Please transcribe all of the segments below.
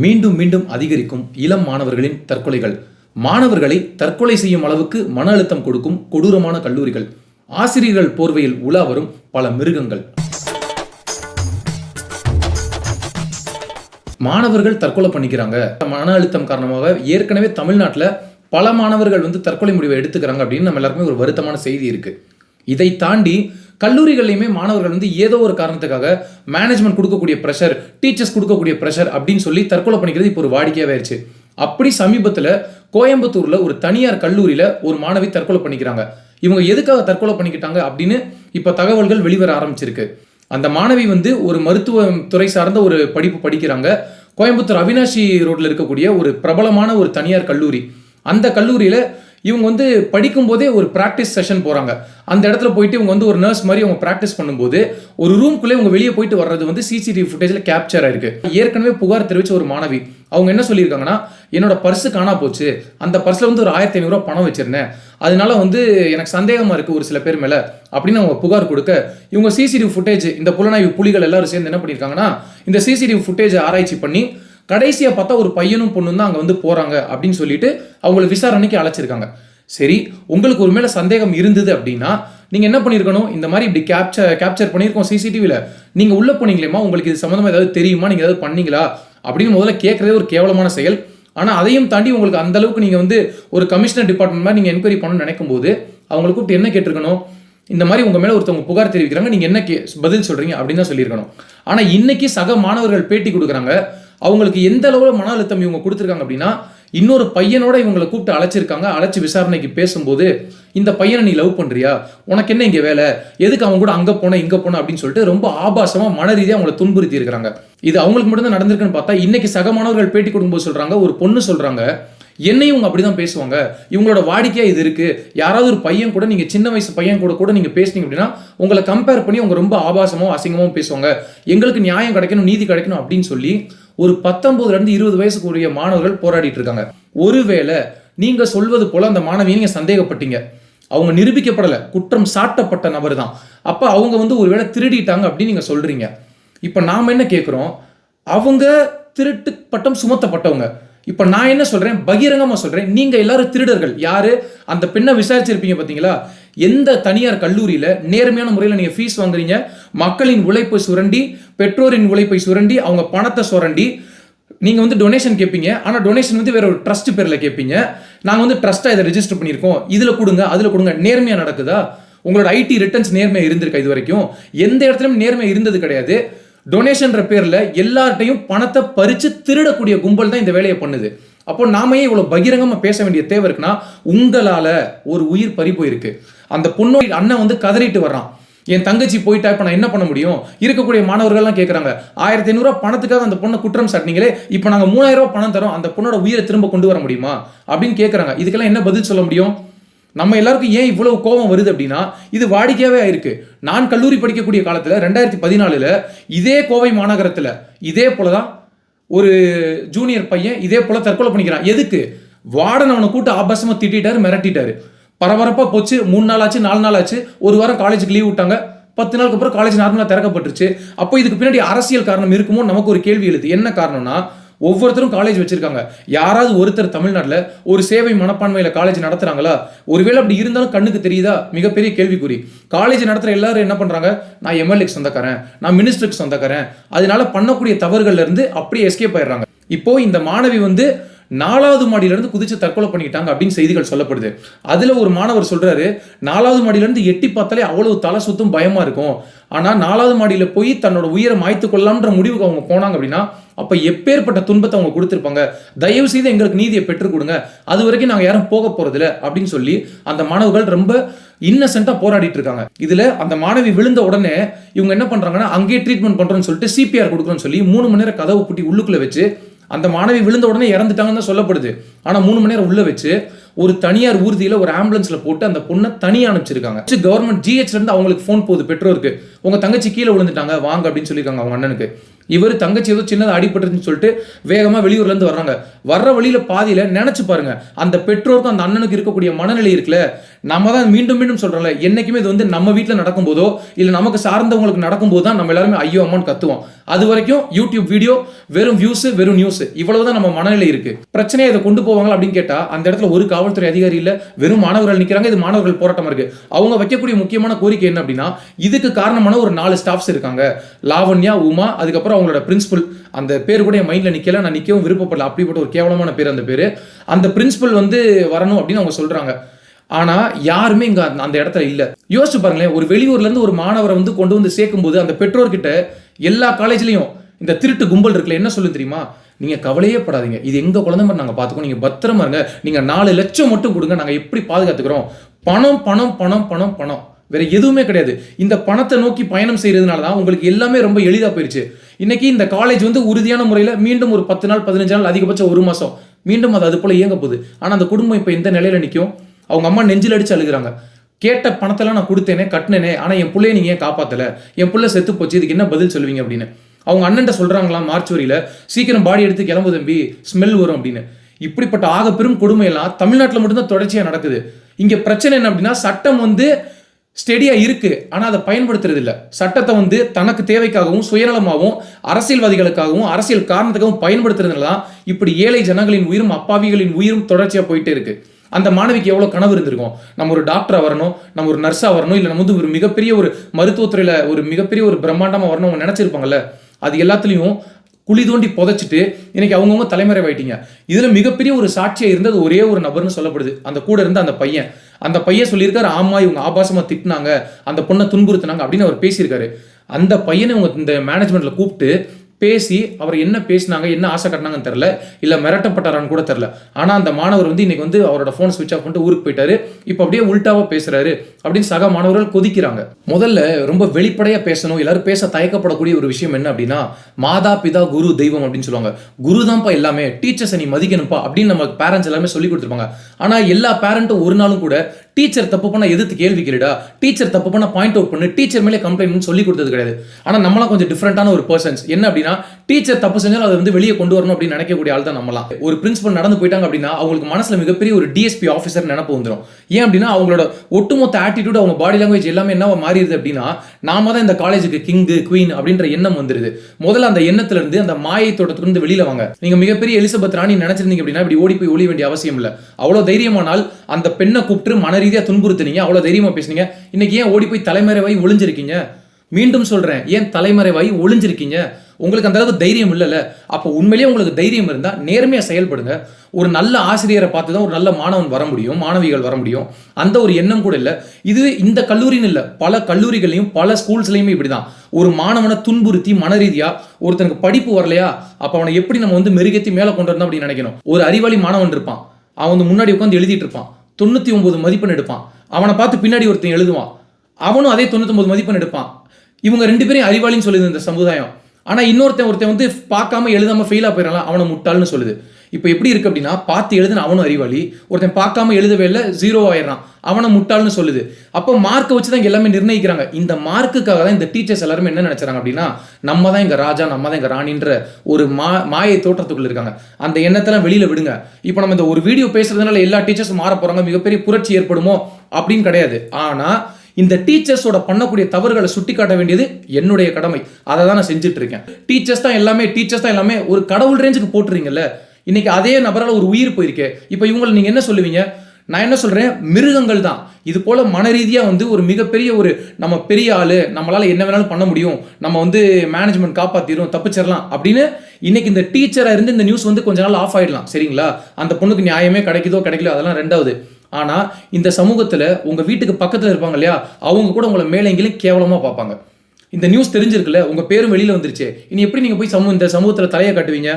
மீண்டும் மீண்டும் அதிகரிக்கும் இளம் மாணவர்களின் தற்கொலைகள். மாணவர்களை தற்கொலை செய்யும் அளவுக்கு மன அழுத்தம் கொடுக்கும் கொடூரமான கல்லூரிகள். ஆசிரியர்கள் போர்வையில் உலா வரும் பல மிருகங்கள். மாணவர்கள் தற்கொலை பண்ணிக்கிறாங்க. மன அழுத்தம் காரணமாக ஏற்கனவே தமிழ்நாட்டில் பல மாணவர்கள் வந்து தற்கொலை முடிவை எடுத்துக்கிறாங்க அப்படின்னு நம்ம எல்லாருக்குமே ஒரு வருத்தமான செய்தி இருக்கு. இதை தாண்டி கல்லூரிகள்லையுமே மாணவர்கள் வந்து ஏதோ ஒரு காரணத்துக்காக மேனேஜ்மெண்ட் கொடுக்கக்கூடிய ப்ரெஷர் டீச்சர்ஸ் கொடுக்கக்கூடிய ப்ரெஷர் அப்படின்னு சொல்லி தற்கொலை பண்ணிக்கிறது இப்போ ஒரு வாடிக்கையாகவே ஆயிடுச்சு. அப்படி சமீபத்தில் கோயம்புத்தூரில் ஒரு தனியார் கல்லூரியில் ஒரு மாணவி தற்கொலை பண்ணிக்கிறாங்க. இவங்க எதுக்காக தற்கொலை பண்ணிக்கிட்டாங்க அப்படின்னு இப்போ தகவல்கள் வெளிவர ஆரம்பிச்சிருக்கு. அந்த மாணவி வந்து ஒரு மருத்துவ துறை சார்ந்த ஒரு படிப்பு படிக்கிறாங்க. கோயம்புத்தூர் அவினாஷி ரோட்டில் இருக்கக்கூடிய ஒரு பிரபலமான ஒரு தனியார் கல்லூரி. அந்த கல்லூரியில் இவங்க வந்து படிக்கும்போதே ஒரு ப்ராக்டிஸ் செஷன் போகிறாங்க அந்த இடத்துல போயிட்டு இவங்க வந்து ஒரு நர்ஸ் மாதிரி அவங்க ப்ராக்டிஸ் பண்ணும்போது ஒரு ரூம்குள்ளே இவங்க வெளியே போயிட்டு வர்றது வந்து சிசிடிவி ஃபுட்டேஜில் கேப்சர் ஆயிருக்கு. ஏற்கனவே புகார் தெரிவித்த ஒரு மாணவி அவங்க என்ன சொல்லியிருக்காங்கன்னா என்னோட பர்ஸு காணா போச்சு. அந்த பர்ஸில் வந்து ஒரு ஆயிரத்தி ஐநூறுரூவா பணம் வச்சிருந்தேன். அதனால வந்து எனக்கு சந்தேகமாக இருக்குது ஒரு சில பேர் மேலே. அப்படின்னு அவங்க புகார் கொடுக்க இவங்க சிசிடிவி ஃபுட்டேஜ் இந்த புலனாய்வு புலிகள் எல்லாரும் சேர்ந்து என்ன பண்ணியிருக்காங்கன்னா இந்த சிசிடிவி ஃபுட்டேஜ் ஆராய்ச்சி பண்ணி கடைசியாக பார்த்தா ஒரு பையனும் பொண்ணும் தான் அங்கே வந்து போகிறாங்க அப்படின்னு சொல்லிட்டு அவங்கள விசாரணைக்கு அழைச்சிருக்காங்க. சரி உங்களுக்கு ஒரு மேலே சந்தேகம் இருந்தது அப்படின்னா நீங்கள் என்ன பண்ணியிருக்கணும் இந்த மாதிரி இப்படி கேப்சர் கேப்சர் பண்ணியிருக்கோம் சிசிடிவியில் நீங்கள் உள்ளே போனீங்களேமா உங்களுக்கு இது சம்மந்தமாக ஏதாவது தெரியுமா? நீங்கள் ஏதாவது பண்ணீங்களா? அப்படின்னு முதல்ல கேட்குறதே ஒரு கேவலமான செயல். ஆனால் அதையும் தாண்டி உங்களுக்கு அந்த அளவுக்கு நீங்கள் வந்து ஒரு கமிஷனர் டிபார்ட்மெண்ட் மாதிரி நீங்கள் என்கொயரி பண்ணணும்னு நினைக்கும் போது அவங்களை கூப்பிட்டு என்ன கேட்டிருக்கணும்? இந்த மாதிரி உங்கள் மேலே ஒருத்தவங்க புகார் தெரிவிக்கிறாங்க நீங்கள் என்ன கே பதில் சொல்கிறீங்க அப்படின்னு தான் சொல்லியிருக்கணும். ஆனால் இன்றைக்கி சக மாணவர்கள் பேட்டி கொடுக்குறாங்க. அவங்களுக்கு எந்த அளவில் மன அழுத்தம் இவங்க கொடுத்துருக்காங்க அப்படின்னா இன்னொரு பையனோட இவங்களை கூப்பிட்டு அழைச்சிருக்காங்க அழைச்சி விசாரணைக்கு பேசும்போது இந்த பையனை நீ லவ் பண்ணுறியா உனக்கு என்ன இங்கே வேலை? எதுக்கு அவங்க கூட அங்கே போன இங்கே போன? அப்படின்னு சொல்லிட்டு ரொம்ப ஆபாசமாக மன ரீதியாக அவங்களை துன்புறுத்தி இருக்கிறாங்க இது அவங்களுக்கு மட்டும்தான் நடந்திருக்குன்னு பார்த்தா இன்னைக்கு சக மாணவர்கள் பேட்டி கொடுக்கும்போது சொல்கிறாங்க ஒரு பொண்ணு சொல்கிறாங்க என்னையும் இவங்க அப்படிதான் பேசுவாங்க. இவங்களோட வாடிக்கையாக இது இருக்குது யாராவது ஒரு பையன் கூட நீங்கள் சின்ன வயசு பையன் கூட கூட நீங்கள் பேசுனீங்க அப்படின்னா உங்களை கம்பேர் பண்ணி அவங்க ரொம்ப ஆபாசமோ அசிங்கமோ பேசுவாங்க. எங்களுக்கு நியாயம் கிடைக்கணும் நீதி கிடைக்கணும் அப்படின்னு சொல்லி ஒரு பத்தொன்பதுலேருந்து இருபது வயசுக்குரிய மாணவர்கள் போராடிட்டு இருக்காங்க. ஒருவேளை நீங்கள் சொல்வது போல் அந்த மாணவியை நீங்கள் சந்தேகப்பட்டீங்க. அவங்க நிரூபிக்கப்படலை. குற்றம் சாட்டப்பட்ட நபர் தான் அப்போ அவங்க வந்து ஒருவேளை திருடிட்டாங்க அப்படின்னு நீங்கள் சொல்கிறீங்க இப்போ நாம் என்ன கேட்குறோம் அவங்க திருட்டு பட்டம் சுமத்தப்பட்டவங்க. இப்போ நான் என்ன சொல்கிறேன் பகிரங்கமாக சொல்கிறேன் நீங்கள் எல்லாரும் திருடர்கள். யார்? அந்த பெண்ணை விசாரிச்சிருப்பீங்க பார்த்தீங்களா எந்த தனியார் கல்லூரியில் நேர்மையான முறையில் நீங்கள் ஃபீஸ் வாங்குறீங்க? மக்களின் உழைப்பை சுரண்டி பெற்றோரின் உழைப்பை சுரண்டி அவங்க பணத்தை சுரண்டி நீங்கள் வந்து டொனேஷன் கேட்பீங்க ஆனால் டொனேஷன் வந்து வேற ஒரு ட்ரஸ்ட் பேரில் கேட்பீங்க நாங்கள் வந்து ட்ரஸ்ட்டாக இதை ரெஜிஸ்டர் பண்ணியிருக்கோம். இதில் கொடுங்க அதில் கொடுங்க. நேர்மையாக நடக்குதா? உங்களோட ஐடி ரிட்டர்ன்ஸ் நேர்மையாக இருந்திருக்கா இது வரைக்கும் எந்த இடத்துலையும் நேர்மை இருந்தது கிடையாது. டொனேஷன்ற பேரில் எல்லார்ட்டையும் பணத்தை பறித்து திருடக்கூடிய கும்பல் தான் இந்த வேலையை பண்ணுது. அப்போ நாம ஏன் பகிரங்கமாக பேச வேண்டிய தேவை இருக்குன்னா உங்களால் ஒரு உயிர் பறி போயிருக்கு. அந்த பொண்ணோட அண்ணன் வந்து கதறிட்டு வர்றான். என் தங்கச்சி போயிட்டா இப்போ நான் என்ன பண்ண முடியும்? இருக்கக்கூடிய மாணவர்கள்லாம் கேட்குறாங்க ஆயிரத்தி ஐநூறுரூவா பணத்துக்காக அந்த பொண்ணை குற்றம் சாட்டினீங்களே இப்போ நாங்கள் மூணாயிரம் ரூபா பணம் தரோம் அந்த பொண்ணோட உயிரை திரும்ப கொண்டு வர முடியுமா? அப்படின்னு கேட்குறாங்க இதுக்கெல்லாம் என்ன பதில் சொல்ல முடியும்? நம்ம எல்லாருக்கும் ஏன் இவ்வளவு கோபம் வருது அப்படின்னா இது வாடிக்கையாகவே ஆயிருக்கு. நான் கல்லூரி படிக்கக்கூடிய காலத்தில் ரெண்டாயிரத்தி பதினாலில் இதே கோவை மாநகரத்தில் இதே போலதான் ஒரு ஜூனியர் பையன் இதே போல தற்கொலை பண்ணிக்கிறான். எதுக்கு? வார்டன் அவனை கூட்டு ஆபாசமாக திட்டிட்டாரு மிரட்டிட்டாரு. பரபரப்பாக போச்சு மூணு நாள் ஆச்சு நாலு நாள் ஆச்சு. ஒரு வாரம் காலேஜுக்கு லீவ் விட்டாங்க. பத்து நாளுக்கு அப்புறம் காலேஜ் நார்மலாக திறக்கப்பட்டுருச்சு. அப்போ இதுக்கு பின்னாடி அரசியல் காரணம் இருக்குமோ நமக்கு ஒரு கேள்வி எழுது. என்ன காரணம்னா ஒவ்வொருத்தரும் காலேஜ் வச்சுருக்காங்க. யாராவது ஒருத்தர் தமிழ்நாட்டில் ஒரு சேவை மனப்பான்மையில் காலேஜ் நடத்துகிறாங்களா ஒருவேளை அப்படி இருந்தாலும் கண்ணுக்கு தெரியுதா? மிகப்பெரிய கேள்விக்குறி. காலேஜ் நடத்துகிற எல்லாரும் என்ன பண்ணுறாங்க நான் எம்எல்ஏக்கு சொந்தக்காரன். நான் மினிஸ்டருக்கு சொந்தக்காரன். அதனால பண்ணக்கூடிய தவறுகள்லேருந்து அப்படியே எஸ்கேப் ஆயிடுறாங்க. இப்போ இந்த மாணவி வந்து நாலாவது மாடியிலேருந்து குதிச்சு தற்கொலை பண்ணிக்கிட்டாங்க அப்படின்னு செய்திகள் சொல்லப்படுது. அதில் ஒரு மாணவர் சொல்கிறாரு நாலாவது மாடியிலேருந்து எட்டி பார்த்தாலே அவ்வளவு தலை சுத்தும் பயமாக இருக்கும். ஆனால் நாலாவது மாடியில் போய் தன்னோட உயிரை மாய்த்து கொள்ளலாம்ன்ற முடிவுக்கு அவங்க போனாங்க அப்படின்னா அப்போ எப்பேற்பட்ட துன்பத்தை அவங்க கொடுத்துருப்பாங்க? தயவு செய்து எங்களுக்கு நீதியை பெற்றுக் கொடுங்க. அது வரைக்கும் நாங்கள் யாரும் போக போகிறதில்ல அப்படின்னு சொல்லி அந்த மாணவர்கள் ரொம்ப இன்னசென்ட்டாக போராடிட்டு இருக்காங்க. இதில் அந்த மாணவி விழுந்த உடனே இவங்க என்ன பண்ணுறாங்கன்னா அங்கேயே ட்ரீட்மெண்ட் பண்ணுறோம்னு சொல்லிட்டு சிபிஆர் கொடுக்குறோன்னு சொல்லி மூணு மணி நேரம் கதவு பூட்டி உள்ளுக்குள்ளே வச்சு அந்த மாணவி விழுந்த உடனே இறந்துட்டாங்கன்னு தான் சொல்லப்படுது. ஆனால் மூணு மணி நேரம் உள்ளே வச்சு ஒரு தனியார் ஊர்தியில் ஒரு ஆம்புலன்ஸில் போட்டு அந்த பொண்ணை தனி அனுப்பிச்சிருக்காங்க. கவர்மெண்ட் ஜிஹெச்லேருந்து அவங்களுக்கு ஃபோன் போகுது பெற்றோருக்கு. உங்கள் தங்கச்சி கீழே விழுந்துட்டாங்க வாங்க அப்படின்னு சொல்லியிருக்காங்க அவங்க அண்ணனுக்கு. இவர் தங்கச்சி ஏதோ சின்னதாக அடிபட்டுருச்சுன்னு சொல்லிட்டு வேகமாக வெளியூர்லேருந்து வர்றாங்க. வர்ற வழியில் பாதியில் நினச்சி பாருங்க. அந்த பெற்றோருக்கும் அந்த அண்ணனுக்கு இருக்கக்கூடிய மனநிலை இருக்குல்ல? நம்ம தான் மீண்டும் மீண்டும் சொல்கிறோம்ல என்னைக்குமே இது வந்து நம்ம வீட்டில் நடக்கும்போதோ இல்லை நமக்கு சார்ந்தவங்களுக்கு நடக்கும்போது தான் நம்ம எல்லாருமே ஐயோ அம்மான்னு கத்துவோம். அது வரைக்கும் யூடியூப் வீடியோ வெறும் வியூஸ் வெறும் நியூஸ் இவ்வளவு தான் நம்ம மனநிலை இருக்கு. பிரச்சனையை இதை கொண்டு போவாங்களா அப்படின்னு கேட்டால் அந்த இடத்துல ஒரு காவல்துறை அதிகாரி இல்லை வெறும் மாணவர்கள் நிற்கிறாங்க இது மாணவர்கள் போராட்டமாக இருக்கு. அவங்க வைக்கக்கூடிய முக்கியமான கோரிக்கை என்ன அப்படின்னா இதுக்கு காரணமான ஒரு நாலு ஸ்டாஃப்ஸ் இருக்காங்க. லாவண்யா உமா அதுக்கப்புறம் அவங்களோட பிரின்சிபல் அந்த பேர் கூட என் மைண்ட்ல நிற்கல நான் நிற்கவும் விருப்பப்படல. அப்படிப்பட்ட ஒரு கேவலமான பேர் அந்த பேர். அந்த பிரின்சிபல் வந்து வரணும் அப்படின்னு அவங்க சொல்றாங்க. ஆனா யாருமே இங்க அந்த- அந்த இடத்துல இல்லை. யோசிச்சு பாருங்களேன் ஒரு வெளியூர்ல இருந்து ஒரு மாணவரை வந்து கொண்டு வந்து சேர்க்கும்போது அந்த பெற்றோர்கிட்ட எல்லா காலேஜ்லேயும் இந்த திருட்டு கும்பல் இருக்குல்ல என்ன சொல்லு தெரியுமா? நீங்க கவலையே படாதீங்க. இது எங்க குழந்தை மாதிரி நாங்கள் பார்த்துக்கோம் நீங்க பத்திரமா இருங்க. நீங்க நாலு லட்சம் மட்டும் கொடுங்க. நாங்கள் எப்படி பாதுகாத்துக்கிறோம்? பணம் பணம் பணம் பணம் பணம். வேற எதுவுமே கிடையாது. இந்த பணத்தை நோக்கி பயணம் செய்யறதுனால தான் உங்களுக்கு எல்லாமே ரொம்ப எளிதா போயிடுச்சு இன்னைக்கு இந்த காலேஜ் வந்து உறுதியான முறையில் மீண்டும் ஒரு பத்து நாள் பதினஞ்சு நாள் அதிகபட்சம் ஒரு மாதம் மீண்டும் அது அது போல இயங்க போகுது. ஆனால் அந்த குடும்பம் இப்போ எந்த நிலையில நிற்கும் அவங்க அம்மா நெஞ்சில் அடிச்சு அழுகுறாங்க. கேட்ட பணத்தெல்லாம் நான் கொடுத்தேனே கட்டினேனே ஆனால் என் பிள்ளைய நீங்கள் ஏன் காப்பாற்றலை என் பிள்ளை செத்து போச்சு இதுக்கு என்ன பதில் சொல்லுவீங்க அப்படின்னு. அவங்க அண்ணன்ட்ட சொல்கிறாங்களா மார்ச் வரியில் சீக்கிரம் பாடி எடுத்து கிளம்பு தம்பி ஸ்மெல் வரும் அப்படின்னு. இப்படிப்பட்ட ஆக பெரும் கொடுமையெல்லாம் தமிழ்நாட்டில் மட்டும்தான் தொடர்ச்சியாக நடக்குது. இங்கே பிரச்சனை என்ன அப்படின்னா சட்டம் வந்து ஸ்டெடியாக இருக்குது ஆனால் அதை பயன்படுத்துறது இல்லை சட்டத்தை வந்து தனக்கு தேவைக்காகவும் சுயநலமாகவும் அரசியல்வாதிகளுக்காகவும் அரசியல் காரணத்துக்காகவும் பயன்படுத்துறதுனால தான் இப்படி ஏழை ஜனங்களின் உயிரும் அப்பாவிகளின் உயிரும் தொடர்ச்சியாக போயிட்டே இருக்குது அந்த மாணவிக்கு எவ்வளோ கனவு இருந்திருக்கும்? நம்ம ஒரு டாக்டராக வரணும் நம்ம ஒரு நர்ஸாக வரணும் இல்லை நம்ம வந்து ஒரு மிகப்பெரிய ஒரு மருத்துவத்துறையில் ஒரு மிகப்பெரிய ஒரு பிரம்மாண்டமாக வரணும் அவங்க நினச்சிருப்பாங்கல்ல? அது எல்லாத்துலேயும் குழி தோண்டி புதைச்சிட்டு இன்னைக்கு அவங்கவுங்க தலைமறைவாயிட்டீங்க. இதில் மிகப்பெரிய ஒரு சாட்சியாக இருந்தது ஒரே ஒரு நபர்னு சொல்லப்படுது. அந்த கூட இருந்த அந்த பையன். அந்த பையன் சொல்லியிருக்காரு ஆமா இவங்க ஆபாசமாக திட்டினாங்க அந்த பொண்ணை துன்புறுத்தினாங்க அப்படின்னு அவர் பேசியிருக்காரு. அந்த பையனை இவங்க இந்த மேனேஜ்மெண்ட்டில் கூப்பிட்டு பேசி அவர் என்ன பேசினாங்க என்ன ஆசை கட்டினாங்கன்னு தெரில இல்லை மிரட்டப்பட்டாரான்னு கூட தெரில ஆனால் அந்த மாணவர் வந்து இன்னைக்கு வந்து அவரோட ஃபோன் ஸ்விட்ச் ஆஃப் பண்ணிட்டு ஊருக்கு போயிட்டாரு. இப்போ அப்படியே உல்டாவா பேசுறாரு அப்படின்னு சக மாணவர்கள் கொதிக்கிறாங்க. முதல்ல ரொம்ப வெளிப்படையாக பேசணும் எல்லாரும் பேச தயக்கப்படக்கூடிய ஒரு விஷயம் என்ன அப்படின்னா மாதா பிதா குரு தெய்வம் அப்படின்னு சொல்லுவாங்க. குரு தான்ப்பா எல்லாமே டீச்சர்ஸை நீ மதிக்கணும்ப்பா அப்படின்னு நம்ம பேரண்ட்ஸ் எல்லாமே சொல்லி கொடுத்துருப்பாங்க. ஆனால் எல்லா பேரண்ட்டும் ஒரு நாளும் கூட டீச்சர் தப்பு பண்ண எதிர்த்து கேள்வி கேளுடா. டீச்சர் தப்பு பண்ண பாயிண்ட் அவுட் பண்ணு. டீச்சர் மேலே கம்ப்ளைண்ட் சொல்லி கொடுத்தது கிடையாது. ஆனால் நம்மளாம் கொஞ்சம் டிஃப்ரெண்ட்டான ஒரு பர்சன்ஸ் என்ன அப்படின்னா டீச்சர் தப்பு செஞ்சாலும் அதை வந்து வெளியே கொண்டு வரணும் அப்படின்னு நினைக்கக்கூடிய ஆள் தான் நம்மலாம். ஒரு பிரின்சிபல் நடந்து போயிட்டாங்க அப்படின்னா அவங்களுக்கு மனசில் மிகப்பெரிய ஒரு டிஎஸ்பி ஆஃபீஸர் நினப்பு வந்துடும் ஏன் அப்படின்னா அவங்களோட ஒட்டுமொத்த ஆட்டிடியூட் அவங்க பாடி லாங்குவேஜ் எல்லாமே என்னவா மாறிடுது அப்படின்னா நாம தான் இந்த காலேஜுக்கு கிங்கு குவீன் அப்படின்ற எண்ணம் வந்துருது. முதல்ல அந்த எண்ணத்துல இருந்து அந்த மாயை தோட்டத்துலேருந்து வெளியில் வெளியில வாங்க. நீங்க மிகப்பெரிய எலிசபெத் ராணி நினைச்சிருந்தீங்க அப்படின்னா இப்படி ஓடி போய் ஒழிய வேண்டிய அவசியம் இல்லை. அவ்வளோ தைரியமானால் அந்த பெண்ணை கூப்பிட்டு மன ரீதியாக துன்புறுத்துனீங்க. அவ்வளோ தைரியமாக பேசுனீங்க. இன்னைக்கு ஏன் ஓடி போய் தலைமறைவாய் ஒளிஞ்சிருக்கீங்க? மீண்டும் சொல்றேன் ஏன் தலைமறைவாய் ஒளிஞ்சிருக்கீங்க? உங்களுக்கு அந்த அளவுக்கு தைரியம் இல்லைல்ல? அப்போ உண்மையிலேயே உங்களுக்கு தைரியம் இருந்தால் நேர்மையாக செயல்படுங்க. ஒரு நல்ல ஆசிரியரை பார்த்து தான் ஒரு நல்ல மாணவன் வர முடியும் மாணவிகள் வர முடியும். அந்த ஒரு எண்ணம் கூட இல்லை. இது இந்த கல்லூரின்னு இல்லை. பல கல்லூரிகளையும் பல ஸ்கூல்ஸ்லையுமே இப்படி தான் ஒரு மாணவனை துன்புறுத்தி மன ரீதியாக ஒருத்தனுக்கு படிப்பு வரலையா? அப்போ அவனை எப்படி நம்ம வந்து மெருகேத்தி மேலே கொண்டு வரணும் அப்படின்னு நினைக்கணும்? ஒரு அறிவாளி மாணவன் இருப்பான். அவன் வந்து முன்னாடி உட்காந்து எழுதிட்டு இருப்பான். தொண்ணூற்றி ஒன்பது மதிப்பெண் எடுப்பான். அவனை பார்த்து பின்னாடி ஒருத்தன் எழுதுவான். அவனும் அதே தொண்ணூத்தொன்பது மதிப்பெண் எடுப்பான். இவங்க ரெண்டு பேரையும் அறிவாளின்னு சொல்லுது இந்த சமுதாயம். ஆனால் இன்னொருத்தன் ஒருத்தன் வந்து பார்க்காம எழுதாம ஃபெயிலாக போயிடலாம் அவனை முட்டாள்னு சொல்லுது. இப்போ எப்படி இருக்கு அப்படின்னா பார்த்து எழுதுன அவனும் அறிவாளி ஒருத்தன் பார்க்காம எழுதவே இல்லை ஜீரோ ஆயிடுறான் அவனை முட்டாள்னு சொல்லுது. அப்போ மார்க்கை வச்சு தான் எல்லாமே நிர்ணயிக்கிறாங்க. இந்த மார்க்குக்காக தான் இந்த டீச்சர்ஸ் எல்லாருமே என்ன நினைச்சாங்க அப்படின்னா நம்ம தான் எங்கள் ராஜா நம்ம தான் எங்கள் ராணின்ற ஒரு மா மாயை தோற்றத்துக்குள்ள இருக்காங்க. அந்த எண்ணத்தெல்லாம் வெளியில் விடுங்க. இப்போ நம்ம இந்த ஒரு வீடியோ பேசுறதுனால எல்லா டீச்சர்ஸும் மாற போகிறாங்க மிகப்பெரிய புரட்சி ஏற்படுமோ அப்படின்னு கிடையாது. ஆனால் இந்த டீச்சர்ஸோட பண்ணக்கூடிய தவறுகளை சுட்டி காட்ட வேண்டியது என்னுடைய கடமை. அதை தான் நான் செஞ்சுட்டு இருக்கேன் டீச்சர்ஸ் தான் எல்லாமே டீச்சர்ஸ் தான் எல்லாமே ஒரு கடவுள் ரேஞ்சுக்கு போட்டுறீங்கல்ல? இன்னைக்கு அதே நபரால் ஒரு உயிர் போயிருக்கே. இப்போ இவங்களை நீங்க என்ன சொல்லுவீங்க? நான் என்ன சொல்றேன்? மிருகங்கள் தான். இது போல மன ரீதியாக வந்து ஒரு மிகப்பெரிய ஒரு நம்ம பெரிய ஆளு நம்மளால என்ன வேணாலும் பண்ண முடியும். நம்ம வந்து மேனேஜ்மெண்ட் காப்பாத்திரும் தப்பிச்சிடலாம் அப்படின்னு இன்னைக்கு இந்த டீச்சராக இருந்து இந்த நியூஸ் வந்து கொஞ்ச நாள் ஆஃப் ஆயிடலாம். சரிங்களா? அந்த பொண்ணுக்கு நியாயமே கிடைக்குதோ கிடைக்கல அதெல்லாம் ரெண்டாவது. ஆனால் இந்த சமூகத்தில் உங்கள் வீட்டுக்கு பக்கத்தில் இருப்பாங்க இல்லையா அவங்க கூட உங்களை மேலே எங்கேயும் கேவலமாக பார்ப்பாங்க. இந்த நியூஸ் தெரிஞ்சிருக்குல்ல உங்கள் பேரும் வெளியில் வந்துருச்சு. இனி எப்படி நீங்கள் போய் சமூக இந்த சமூகத்தில் தலையை காட்டுவீங்க?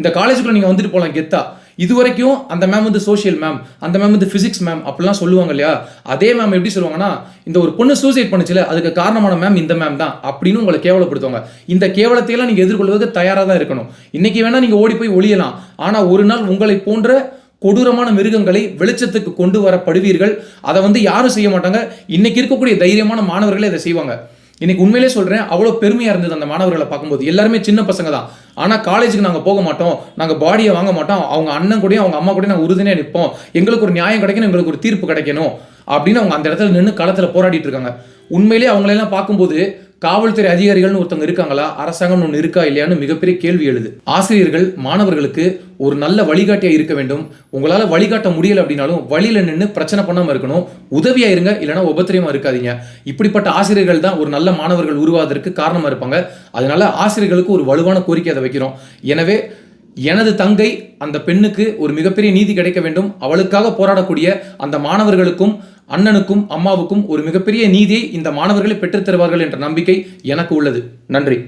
இந்த காலேஜுக்குள்ள நீங்கள் வந்துட்டு போகலாம் கெத்தா. இது வரைக்கும் அந்த மேம் வந்து சோஷியல் மேம் அந்த மேம் வந்து ஃபிசிக்ஸ் மேம் அப்படிலாம் சொல்லுவாங்க இல்லையா அதே மேம் எப்படி சொல்லுவாங்கன்னா இந்த ஒரு பொண்ணு சூசைட் பண்ணுச்சுல அதுக்கு காரணமான மேம் இந்த மேம் தான் அப்படின்னு உங்களை கேவலப்படுத்துவாங்க. இந்த கேவலத்தையெல்லாம் நீங்கள் எதிர்கொள்வதற்கு தயாராக தான் இருக்கணும். இன்னைக்கு வேணால் நீங்கள் ஓடி போய் ஒழியலாம். ஆனால் ஒரு நாள் உங்களை போன்ற கொடூரமான மிருகங்களை வெளிச்சத்துக்கு கொண்டு வரப்படுவீர்கள். அதை வந்து யாரும் செய்ய மாட்டாங்க. இன்னைக்கு இருக்கக்கூடிய தைரியமான மாணவர்களே அதை செய்வாங்க. இன்னைக்கு உண்மையிலே சொல்றேன் அவ்வளோ பெருமையா இருந்தது அந்த மாணவர்களை பார்க்கும்போது. எல்லாருமே சின்ன பசங்க தான். ஆனால் காலேஜுக்கு நாங்கள் போக மாட்டோம். நாங்கள் பாடியை வாங்க மாட்டோம். அவங்க அண்ணன் கூடயும் அவங்க அம்மா கூட நாங்கள் உறுதுணையா நிற்போம். எங்களுக்கு ஒரு நியாயம் கிடைக்கணும் எங்களுக்கு ஒரு தீர்ப்பு கிடைக்கணும் அப்படின்னு அவங்க அந்த இடத்துல நின்று களத்தில் போராடிட்டு இருக்காங்க. உண்மையிலேயே அவங்களெல்லாம் பார்க்கும்போது காவல்துறை அதிகாரிகள்னு ஒருத்தவங்க இருக்காங்களா? அரசாங்கம் ஒன்று இருக்கா இல்லையான்னு மிகப்பெரிய கேள்வி எழுது. ஆசிரியர்கள் மாணவர்களுக்கு ஒரு நல்ல வழிகாட்டியாக இருக்க வேண்டும். உங்களால் வழிகாட்ட முடியல அப்படின்னாலும் வழியில் நின்று பிரச்சனை பண்ணாமல் இருக்கணும். உதவியாக இருங்க இல்லைன்னா உபத்திரியமாக இருக்காதீங்க. இப்படிப்பட்ட ஆசிரியர்கள் தான் ஒரு நல்ல மாணவர்கள் உருவாவதற்கு காரணமாக இருப்பாங்க. அதனால ஆசிரியர்களுக்கு ஒரு வலுவான கோரிக்கை அதை வைக்கிறோம். எனவே எனது தங்கை அந்த பெண்ணுக்கு ஒரு மிகப்பெரிய நீதி கிடைக்க வேண்டும். அவளுக்காக போராடக்கூடிய அந்த மாணவர்களுக்கும் அண்ணனுக்கும் அம்மாவுக்கும் ஒரு மிகப்பெரிய நீதியை இந்த மாணவர்களை பெற்றுத்தருவார்கள் என்ற நம்பிக்கை எனக்கு உள்ளது. நன்றி.